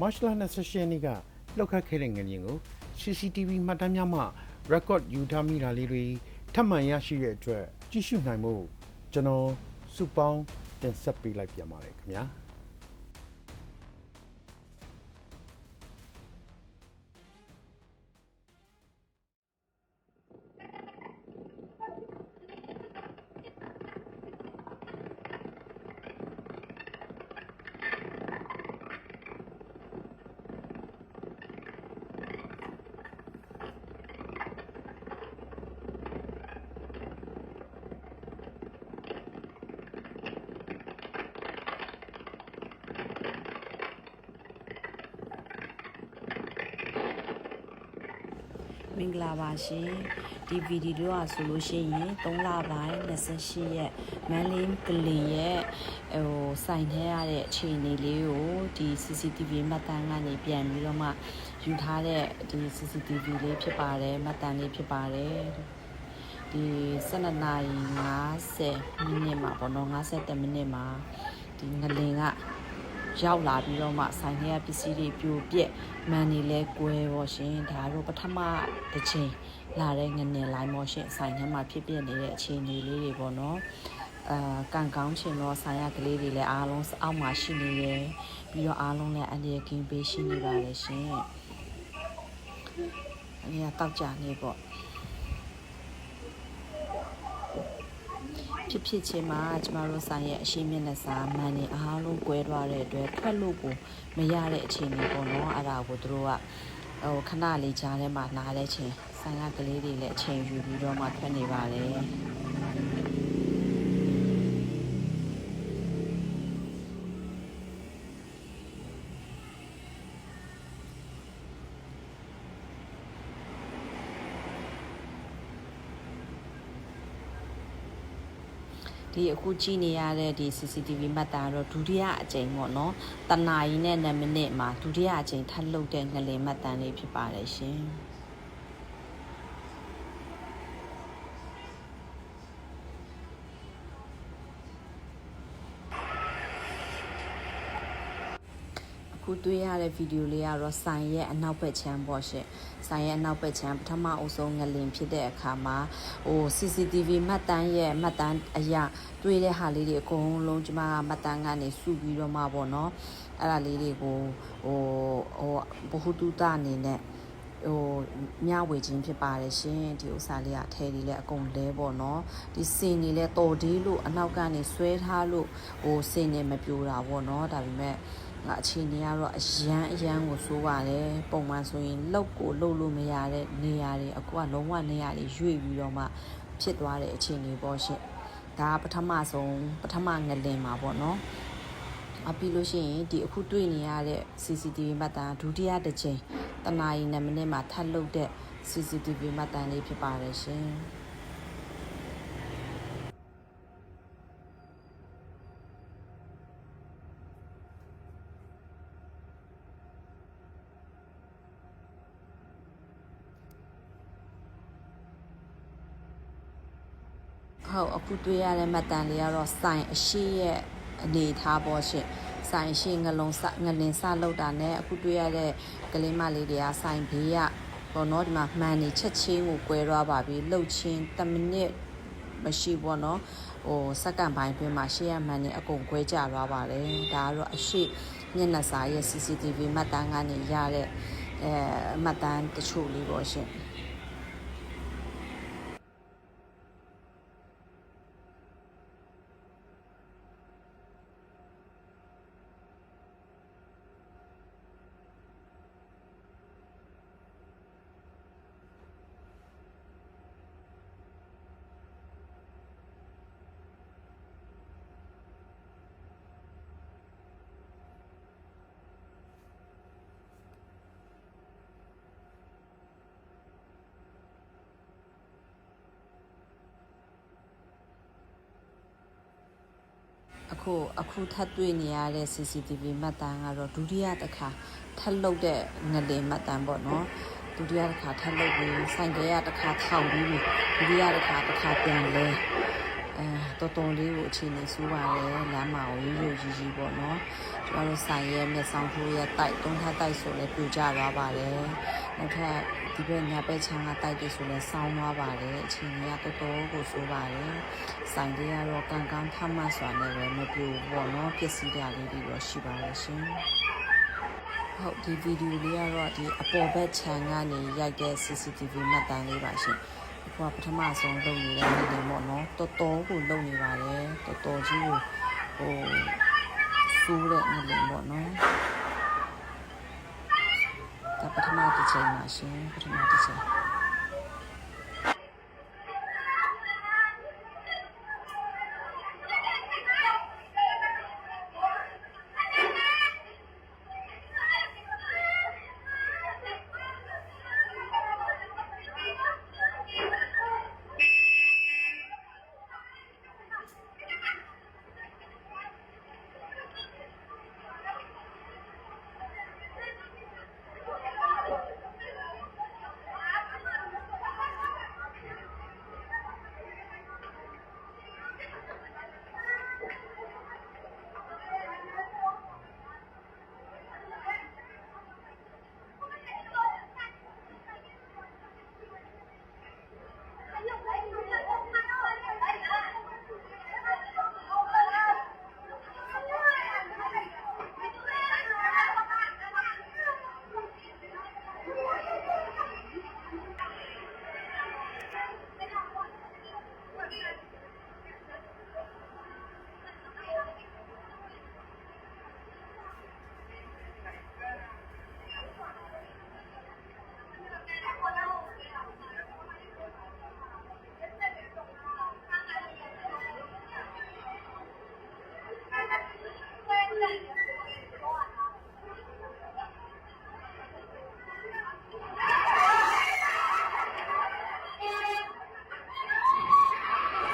မတ်လ28ရက်နေ့ကလောက်ခတ်ခဲ့တဲ့ငလျင်ကို CCTV မှတ်တမ်းများမှ record ယူထားမိတာလေးတွေထပ်မံရရှိတဲ့အတွက်ကြည့်ရှုနိုင်မှုကျွန်တော်စုပေါင်းတင်ဆက်ပေးလိုက်ပြန်ပါတယ်ခင်ဗျာ င်္ဂလာပါရှင်ဒီဗီဒီယိုကဆိုလို့ရှိရင်3လပိုင်း28ရက်မန်လေးကလင်ရဲ့ဟိုစိုင်ထဲရတဲ့အခြေအနေလေးကိုဒီ CCTV မှတ်တမ်းကနေပြန်ပြီးတော့မှယူထားတဲ့ဒီ CCTV လေးဖြစ်ပါတယ်မှတ်တမ်းလေးဖြစ်ပါတယ်ဒီ12နာရီ50မိနစ်မှာပေါ့နော်50မိနစ်မှာဒီငလင်က ရောက်လာပြီးတော့မှဆိုင်ထဲကပစ္စည်းတွေပြိုပြက်မန်နေလဲကွဲပေါ့ရှင်ဒါတော့ပထမတစ်ချိန်လာတဲ့ငနေလိုင်းပေါ့ရှင်ဆိုင်ထဲမှာဖြစ်ပြနေတဲ့အခြေအနေလေးတွေပေါ့နော်အာကန်ကောင်းချင်တော့ဆိုင်ရကလေးတွေလည်းအားလုံးအောက်မှာရှိနေရယ်ပြီးတော့အားလုံးလည်းအန္တရာယ်ကင်းပေးရှိနေပါလေရှင်အနည်းတောက်ကြနေပေါ့ ဖြစ်ဖြစ်ချင်းမှာကျမတို့ဆိုင်ရဲ့အရှိမျက်နှာစာမန်နေအားလုံးကွဲသွားတဲ့အတွက်ထွက်လို့ကိုမရတဲ့အခြေအနေပေါ့နော်အဲ့ဒါကိုသူတို့ကဟိုခဏလေးကြားထဲမှာနားတဲ့ချိန်ဆိုင်ကကလေးတွေလည်းအချိန်ယူပြီးတော့မှထွက်နေပါလေ ဒီအခုကြည့်နေရတဲ့ဒီ CCTV မှတ်တာတော့ဒုတိယအကြိမ်ပေါ့နော်တနာရီနဲ့2မိနစ်မှာဒုတိယအကြိမ်ထပ်လုပ်တဲ့ငလင်မှတ်တမ်းလေးဖြစ်ပါတယ်ရှင် ခုတွေ့ရတဲ့ဗီဒီယိုလေးကတော့ဆိုင်ရဲ့အနောက်ဘက်ခြမ်းပေါ့ရှင်ဆိုင်ရဲ့အနောက်ဘက်ခြမ်းပထမအုပ်ဆုံးငလင်ဖြစ်တဲ့အခါမှာဟို CCTV မှတ်တမ်းရဲ့မှတ်တမ်းအရာတွေ့တဲ့ဟာလေးတွေအကုန်လုံးကျမကမှတ်တမ်းကနေစုပြီးတော့မှပေါ့နော်အဲ့ဒါလေးတွေကိုဟိုဟိုဘ ഹു တုတအနေနဲ့ဟိုမျှဝေခြင်းဖြစ်ပါတယ်ရှင်ဒီဥစ္စာလေးကထဲလေးလည်းအကုန်လဲပေါ့နော်ဒီစင်ကြီးလည်းတော်ဒီလို့အနောက်ကနေဆွဲထားလို့ဟိုစင်နေမပြိုတာပေါ့နော်ဒါပေမဲ့ ငါအခြေအနေကတော့အရန်အရန်ကိုစိုးပါတယ်ပုံမှန်ဆိုရင်လောက်ကိုလှုပ်လို့မရတဲ့နေရာတွေအခုကလုံးဝနေရာတွေရွေ့ပြီးတော့မှဖြစ်သွားတဲ့အခြေအနေပေါ့ရှင်ဒါကပထမဆုံးပထမငလင်မှာပေါ့နော်အပြီးလို့ရှိရင်ဒီအခုတွေ့နေရတဲ့ CCTV မှတ်တမ်းဒုတိယတစ်ချိန်တနာရီနဲ့မိနစ်မှာထပ်လုပ်တဲ့ CCTV မှတ်တမ်းလေးဖြစ်ပါတယ်ရှင် ဟုတ်အခုတွေ့ရတဲ့မှတ်တမ်းလေးကတော့စိုင်အရှိရဲ့အနေထားပေါ့ရှင်စိုင်အရှိငလုံးစငလင်စလောက်တာနဲ့အခုတွေ့ရတဲ့ကလေးမလေးတွေကစိုင်ဘေးကပေါ့နော်ဒီမှာမှန်နေချက်ချင်းကိုကွဲသွားပါပြီလှုပ်ချင်း10မိနစ်မရှိပေါ့နော်ဟိုစက္ကန့်ပိုင်းအတွင်းမှာရှေ့ရမှန်နေအကုန်ကွဲကြသွားပါတယ်ဒါကတော့အရှိမျက်နှာစာရဲ့ CCTV မှတ်တမ်းကနေရတဲ့အဲမှတ်တမ်းတချို့လေးပေါ့ရှင် အခုအခုထပ်တွေ့နေရတဲ့ CCTV မှတ်တမ်းကတော့ဒုတိယတစ်ခါထပ်လုတ်တဲ့ငလင်မှတ်တမ်းပေါ့နော်ဒုတိယတစ်ခါထပ်လုတ်ပြီးဆိုင်ကရတစ်ခါထောင်ပြီးပြီဒုတိယတစ်ခါတစ်ခါပြန်လဲ အဲတော်တော်လေးကိုအခြေအနေဆိုးပါတယ်လမ်းမှာကိုရိုးရိုးကြီးကြီးပေါ့နော်ကျမတို့ဆိုင်ရဲ့မျက်စောင်းထိုးရဲ့တိုက်တုံးထတိုက်ဆိုလဲပြူကျသွားပါတယ်နောက်ထပ်ဒီဘက်ညာဘက်ချမ်းကတိုက်တွေဆိုလဲဆောင်းသွားပါတယ်အခြေအနေကတော်တော်ကိုဆိုးပါတယ်ဆိုင်တွေကတော့ကံကံထမတ်စွာနဲ့ပဲမပြူဘူးပေါ့နော်ပစ္စည်းတွေလေးတွေတော့ရှိပါတယ်ရှင်ဟုတ်ဒီဗီဒီယိုလေးကတော့ဒီအပေါ်ဘက်ခြံကနေရိုက်တဲ့ CCTV မှတ်တမ်းလေးပါရှင်။ အခုကပထမဆုံးလုပ်နေတဲ့နေတယ်ပေါ့နော်။တော်တော်ကိုလုပ်နေပါတယ်။တော်တော်ကြီးကိုဟိုစူးတဲ့နေတယ်ပေါ့နော်။ဒါပထမတစ်ချိန်ပါရှင်ပထမတစ်ချိန်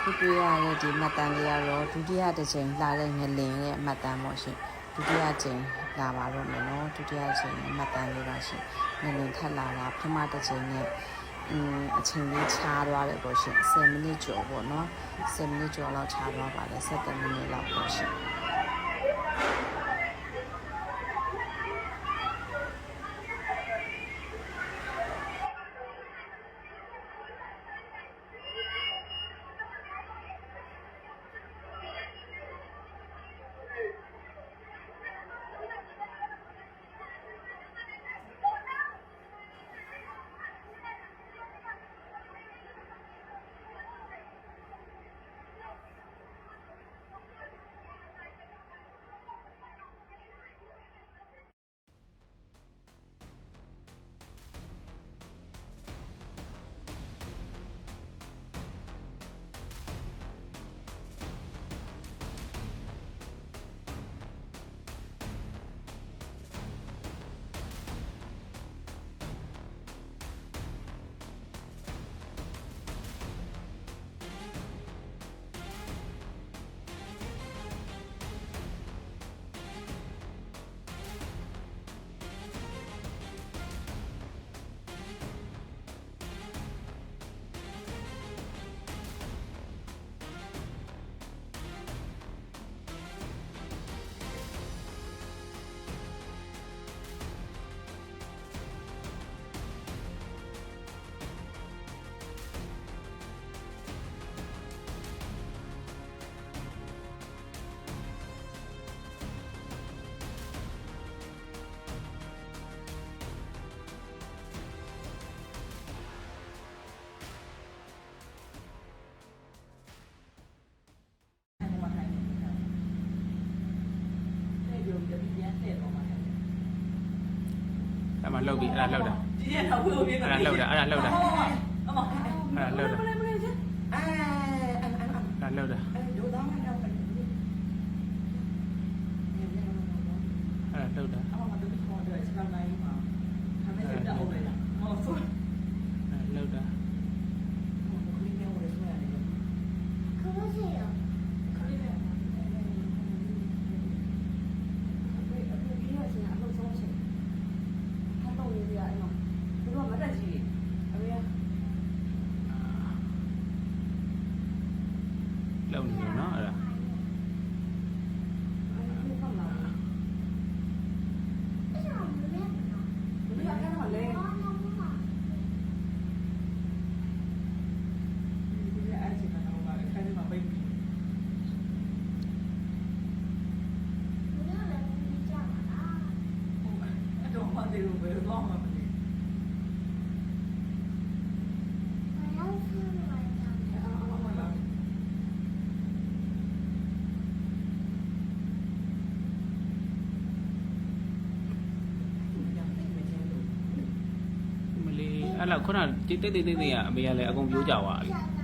ခုတွေ့ရတဲ့ဒီမှတ်တမ်းလေးကတော့ဒုတိယတစ်ချိန်လာတဲ့ငလင်ရဲ့မှတ်တမ်းပေါ့ရှင်ဒုတိယချိန်လာပါတော့မယ်နော်ဒုတိယချိန်မှတ်တမ်းလေးပါရှင်ငလင်ထပ်လာတာပထမတစ်ချိန်နဲ့အင်းအချိန်လေးခြားသွားတယ်ပေါ့ရှင်10မိနစ်ကျော်ပေါ့နော်10မိနစ်ကျော်လောက်ခြားသွားပါတယ်7မိနစ်လောက်ပေါ့ရှင် မှာလှုပ်ပြီအဲ့ဒါလှုပ်တာဒီရက်တော့ဝေဝေးအဲ့ဒါလှုပ်တာအဲ့ဒါလှုပ်တာအမအဲ့ဒါလှုပ်တာအဲအဲအဲအဲ့ဒါလှုပ်တာအဲဒိုတော့မတော့ဘူးအဲ့ဒါလှုပ်တာ အမမတို့ခေါ်တယ်စကနိုင်မှာခမဲစတောင်းလိုက်ဟောဆို အဲ့ဒါလှုပ်တာ ခလီမျိုးလေးဆွဲရတယ်ခမစီရခလီမျိုးအဲ့ဒါဒီရစီအလုပ်ဆုံးချင်ဟာတော့ရရအဲ့မှာသူတို့မတက်ကြီးအမေ လှုပ် နေလို့ဘယ်တော့မှမသိမလေးအဲ့လောက်ခုနတိတ်တိတ်တိတ်တိတ်ကအမေကလည်းအကုန်ပြောကြသွားပြီ